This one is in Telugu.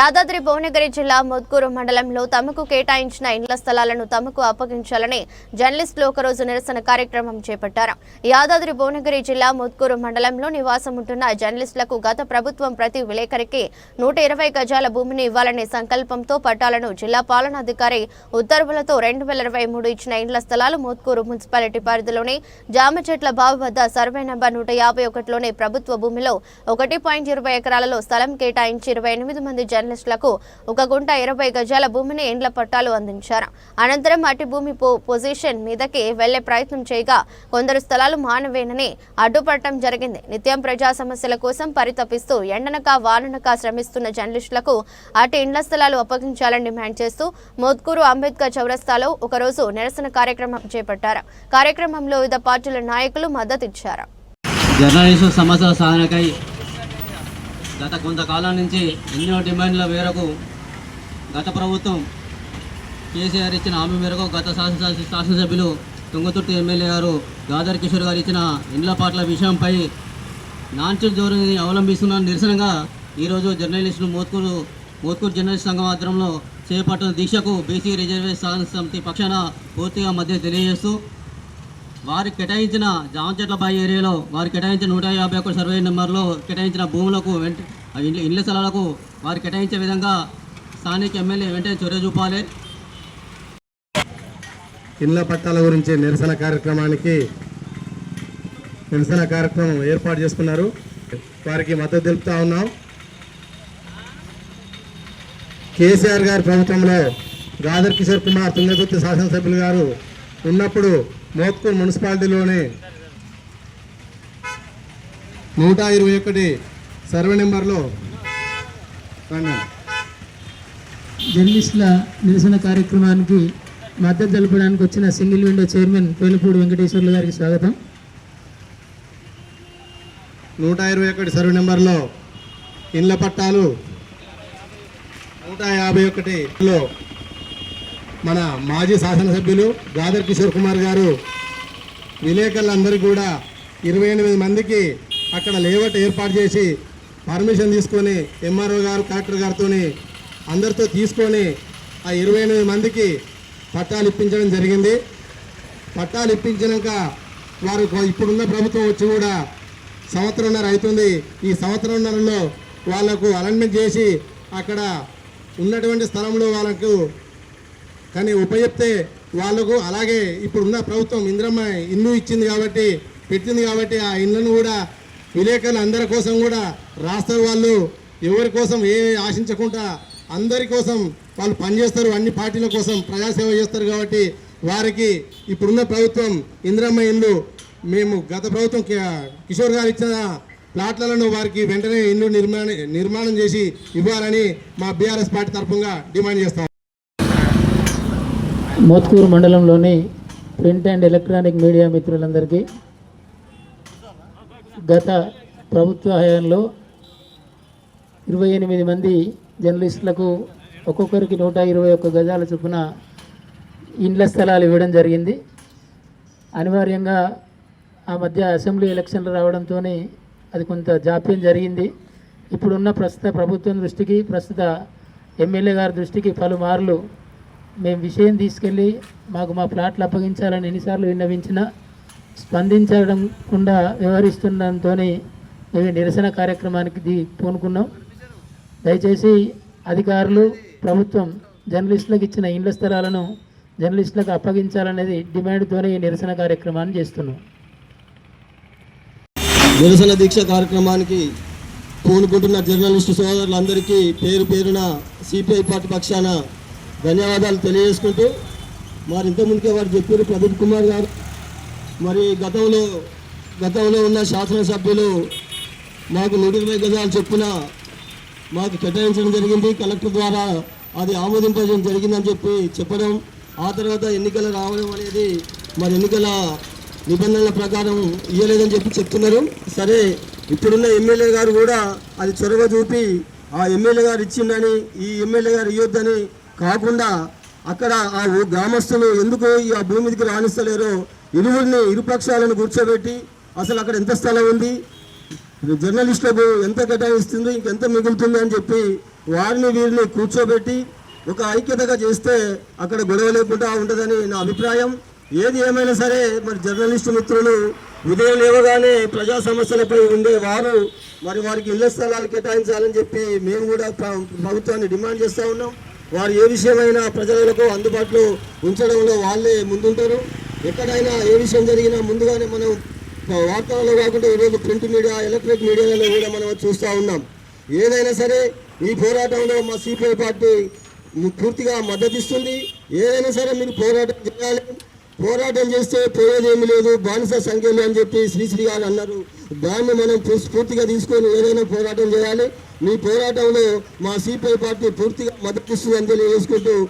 యాదాద్రి భువనగిరి జిల్లా ముద్కూరు మండలంలో తమకు కేటాయించిన ఇండ్ల స్థలాలను తమకు అప్పగించాలని జర్నలిస్టులు ఒకరోజు నిరసన కార్యక్రమం చేపట్టారు. యాదాద్రి భువనగిరి జిల్లా ముద్కూరు మండలంలో నివాసం ఉంటున్న జర్నలిస్టులకు గత ప్రభుత్వం ప్రతి విలేకరికి నూట ఇరవై గజాల భూమిని ఇవ్వాలనే సంకల్పంతో పట్టాలను జిల్లా పాలనాధికారి ఉత్తర్వులతో రెండు వేల ఇరవై మూడు ఇచ్చిన ఇండ్ల స్థలాలు ముత్కూరు మున్సిపాలిటీ పరిధిలోని జామ చెట్ల బావి వద్ద సర్వే నంబర్ నూట యాభై ఒకటిలోని ప్రభుత్వ భూమిలో ఒకటి పాయింట్ ఇరవై ఎకరాలలో స్థలం కేటాయించి ఇరవై ఎనిమిది మంది జర్నలిస్టులకు ఒక గుంట ఇరవై గజాల భూమిని ఇండ్ల పట్టాలు అందించారు. అనంతరం అటు భూమి పొజిషన్ మీదకి వెళ్ళే ప్రయత్నం చేయగా కొందరు స్థలాలు మానవేనని అడ్డుపడటం జరిగింది. నిత్యం ప్రజా సమస్యల కోసం పరితపిస్తూ ఎండనక వాననక శ్రమిస్తున్న జర్నలిస్టులకు అటు ఇండ్ల స్థలాలు అప్పగించాలని డిమాండ్ చేస్తూ మోత్కూరు అంబేద్కర్ చౌరస్తాలో ఒకరోజు నిరసన కార్యక్రమం చేపట్టారు. కార్యక్రమంలో వివిధ పార్టీల నాయకులు మద్దతిచ్చారు జర్నలిస్టు సమస్యల సాధనకై గత కొంతకాలం నుంచి ఎన్నో డిమాండ్ల మేరకు గత ప్రభుత్వం కేసీఆర్ ఇచ్చిన హామీ మేరకు గత శాసన శాసనసభ్యులు తుంగతుర్తి ఎమ్మెల్యే గారు గాదర్ కిషోర్ గారు ఇచ్చిన ఇండ్ల పాటల విషయంపై నాన్చెట్ ధోరణిని అవలంబిస్తున్న నిరసనగా ఈరోజు జర్నలిస్టులు మోత్కూరు మోత్కూరు జర్నలిస్ట్ సంఘం ఆధ్వర్యంలో చేపట్టిన దీక్షకు బీసీ రిజర్వేషన్ సమితి పక్షాన పూర్తిగా మధ్య తెలియజేస్తూ వారు కేటాయించిన జామచెట్ల ఏరియాలో వారు కేటాయించిన నూట యాభై ఒకటి సర్వే నెంబర్లో కేటాయించిన భూములకు వెంట ఆ ఇండ్ల ఇండ్ల స్థలాలకు వారు కేటాయించే విధంగా స్థానిక ఎమ్మెల్యే వెంటనే చొరవ చూపాలి. ఇళ్ళ పట్టాల గురించి నిరసన కార్యక్రమానికి నిరసన కార్యక్రమం ఏర్పాటు చేసుకున్నారు. వారికి మద్దతు తెలుపుతా ఉన్నాం. కేసీఆర్ గారి ప్రభుత్వంలో గాదర్ కిషోర్ కుమార్ తుంగతుర్తి శాసనసభ్యులు గారు ఉన్నప్పుడు మోత్కూర్ మున్సిపాలిటీలోని నూట ఇరవై ఒకటి సర్వే నెంబర్లో. జర్నలిస్టుల నిరసన కార్యక్రమానికి మద్దతు తెలపడానికి వచ్చిన single window chairman Tolipudi Venkateswarlu గారికి స్వాగతం నూట ఇరవై ఒకటి సర్వే నెంబర్లో ఇండ్ల పట్టాలు నూట యాభై ఒకటిలో మన మాజీ శాసనసభ్యులు గాదర్ కిషోర్ కుమార్ గారు విలేకరులందరూ కూడా ఇరవై ఎనిమిది మందికి అక్కడ లేవట్ ఏర్పాటు చేసి పర్మిషన్ తీసుకొని ఎంఆర్ఓ గారు కలెక్టర్ గారితో అందరితో తీసుకొని ఆ ఇరవై ఎనిమిది మందికి పట్టాలు ఇప్పించడం జరిగింది. పట్టాలు ఇప్పించినాక వారు ఇప్పుడున్న ప్రభుత్వం వచ్చి కూడా సంవత్సరంన్నర అవుతుంది. ఈ సంవత్సరంన్నరలో వాళ్ళకు అలైన్మెంట్ చేసి అక్కడ ఉన్నటువంటి స్థలంలో వాళ్ళకు కానీ ఉపయోగితే వాళ్ళకు అలాగే ఇప్పుడున్న ప్రభుత్వం ఇంద్రమ్మ ఇల్లు ఇచ్చింది కాబట్టి పెట్టింది కాబట్టి ఆ ఇళ్ళను కూడా విలేకరులు అందరి కోసం కూడా రాస్తారు వాళ్ళు. ఎవరి కోసం ఏ ఆశించకుండా అందరి కోసం వాళ్ళు పనిచేస్తారు. అన్ని పార్టీల కోసం ప్రజాసేవ చేస్తారు కాబట్టి వారికి ఇప్పుడున్న ప్రభుత్వం ఇంద్రమ్మ ఇల్లు మేము గత ప్రభుత్వం కిషోర్ గారు ఇచ్చిన ప్లాట్లను వారికి వెంటనే ఇల్లు నిర్మాణ నిర్మాణం చేసి ఇవ్వాలని మా బీఆర్ఎస్ పార్టీ తరఫుగా డిమాండ్ చేస్తాం. మోత్కూరు మండలంలోని ప్రింట్ అండ్ ఎలక్ట్రానిక్ మీడియా మిత్రులందరికీ గత ప్రభుత్వ హయాంలో ఇరవై ఎనిమిది మంది జర్నలిస్టులకు ఒక్కొక్కరికి నూట ఇరవై ఒక్క గజాల చొప్పున ఇండ్ల స్థలాలు ఇవ్వడం జరిగింది. అనివార్యంగా ఆ మధ్య అసెంబ్లీ ఎలక్షన్లు రావడంతో అది కొంత జాప్యం జరిగింది. ఇప్పుడున్న ప్రస్తుత ప్రభుత్వం దృష్టికి ప్రస్తుత ఎమ్మెల్యే గారి దృష్టికి పలుమార్లు మేము విషయం తీసుకెళ్ళి మాకు మా ఫ్లాట్లు అప్పగించాలని ఎన్నిసార్లు విన్నవించినా స్పందించకుండా వ్యవహరిస్తుండడంతో మేము నిరసన కార్యక్రమానికి పూనుకున్నాం. దయచేసి అధికారులు ప్రభుత్వం జర్నలిస్టులకు ఇచ్చిన ఇండ్ల స్థలాలను జర్నలిస్టులకు అప్పగించాలనేది డిమాండ్తోనే ఈ నిరసన కార్యక్రమాన్ని చేస్తున్నాం. నిరసన దీక్ష కార్యక్రమానికి పూనుకుంటున్న జర్నలిస్టు సోదరులందరికీ పేరు పేరున సిపిఐ పార్టీ పక్షాన ధన్యవాదాలు తెలియజేసుకుంటూ మరి ఇంతకుముందుకే వారు చెప్పారు ప్రదీప్ కుమార్ గారు. మరి గతంలో గతంలో ఉన్న శాసనసభ్యులు మాకు నూట ఇరవై గజాలు చొప్పున మాకు కేటాయించడం జరిగింది. కలెక్టర్ ద్వారా అది ఆమోదింపజేయడం జరిగిందని చెప్పి చెప్పడం ఆ తర్వాత ఎన్నికలు రావడం అనేది మరి ఎన్నికల నిబంధనల ప్రకారం ఇవ్వలేదని చెప్పి చెప్తున్నారు. సరే ఇప్పుడున్న ఎమ్మెల్యే గారు కూడా అది చొరవ చూపి ఆ ఎమ్మెల్యే గారు ఇచ్చిందని ఈ ఎమ్మెల్యే గారు ఇవ్వద్దని కాకుండా అక్కడ ఆ గ్రామస్తులు ఎందుకు ఈ ఆ భూమి మీదకి రాణిస్తలేరో ఇరువురిని ఇరుపక్షాలను కూర్చోబెట్టి అసలు అక్కడ ఎంత స్థలం ఉంది? జర్నలిస్టులకు ఎంత కేటాయిస్తుంది? ఇంకెంత మిగులుతుంది అని చెప్పి వారిని వీరిని కూర్చోబెట్టి ఒక ఐక్యతగా చేస్తే అక్కడ గొడవ లేకుండా ఉంటుందని నా అభిప్రాయం. ఏది ఏమైనా సరే మరి జర్నలిస్టు మిత్రులు ఉదయం లేవగానే ప్రజా సమస్యలపై ఉండే వారు మరి వారికి ఇళ్ళ స్థలాలు కేటాయించాలని చెప్పి మేము కూడా ప్రభుత్వాన్ని డిమాండ్ చేస్తూ ఉన్నాం. వారు ఏ విషయమైనా ప్రజలకు అందుబాటులో ఉంచడంలో వాళ్ళే ముందుంటారు. ఎక్కడైనా ఏ విషయం జరిగినా ముందుగానే మనం వార్తలలో కాకుండా ఈరోజు ప్రింట్ మీడియా ఎలక్ట్రిక్ మీడియాలలో కూడా మనం చూస్తూ ఉన్నాం. ఏదైనా సరే ఈ పోరాటంలో మా సిపిఐ పార్టీ పూర్తిగా మద్దతిస్తుంది ఏదైనా సరే మీరు పోరాటం చేయాలి. పోరాటం చేస్తే పోయేదేమీ లేదు. బానిస సంఖ్యలు అని చెప్పి శ్రీశ్రీ గారు అన్నారు. దాన్ని మనం పూర్తిగా తీసుకొని ఏదైనా పోరాటం చేయాలి. మీ పోరాటంలో మా సిపిఐ పార్టీ పూర్తిగా మద్దతిస్తుందని తెలియజేసుకుంటూ